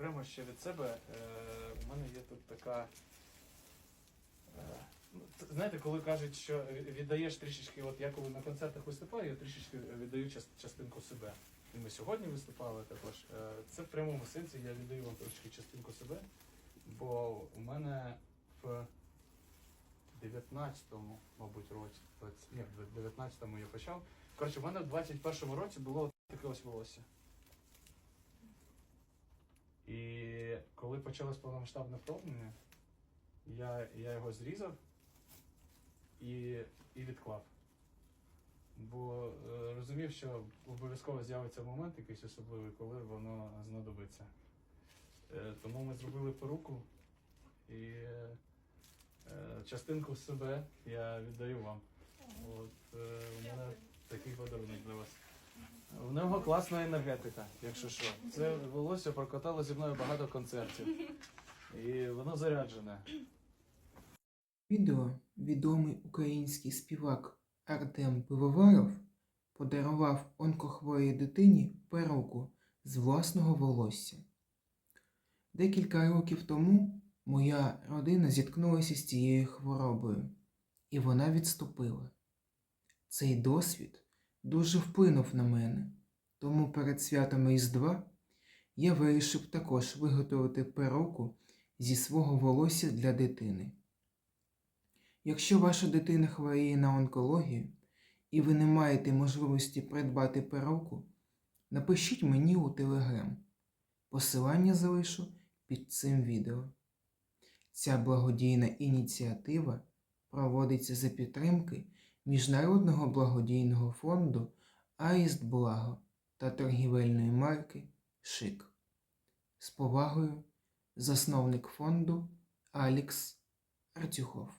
окремо ще від себе, е, у мене є тут така. е, ну, Знаєте, коли кажуть, що віддаєш трішечки, от я коли на концертах виступаю, я трішечки віддаю частинку себе. І ми сьогодні виступали також. Е, Це в прямому сенсі, я віддаю вам трошки частинку себе, бо у мене в 19-му, мабуть, році, 20, ні, в 19-му я почав. Коротше, в мене в 21-му році було таке ось волосся. І коли почалось повномасштабне вторгнення, я, я його зрізав і, і відклав. Бо е, розумів, що обов'язково з'явиться момент якийсь особливий, коли воно знадобиться. Е, тому ми зробили поруку і е, частинку себе я віддаю вам. От е, у мене такий подарунок У нього класна енергетика, якщо що. Це волосся прокатало зі мною багато концертів. І воно заряджене. Відео відомий український співак Артем Пивоваров подарував онкохворій дитині перуку з власного волосся. Декілька років тому моя родина зіткнулася з цією хворобою, і вона відступила. Цей досвід дуже вплинув на мене, тому перед святом Різдва я вирішив також виготовити перуку зі свого волосся для дитини. Якщо ваша дитина хворіє на онкологію і ви не маєте можливості придбати перуку, напишіть мені у телеграм. Посилання залишу під цим відео. Ця благодійна ініціатива проводиться за підтримки Міжнародного благодійного фонду Аїст Благо та торгівельної марки Шик. З повагою, засновник фонду Алікс Артюхов.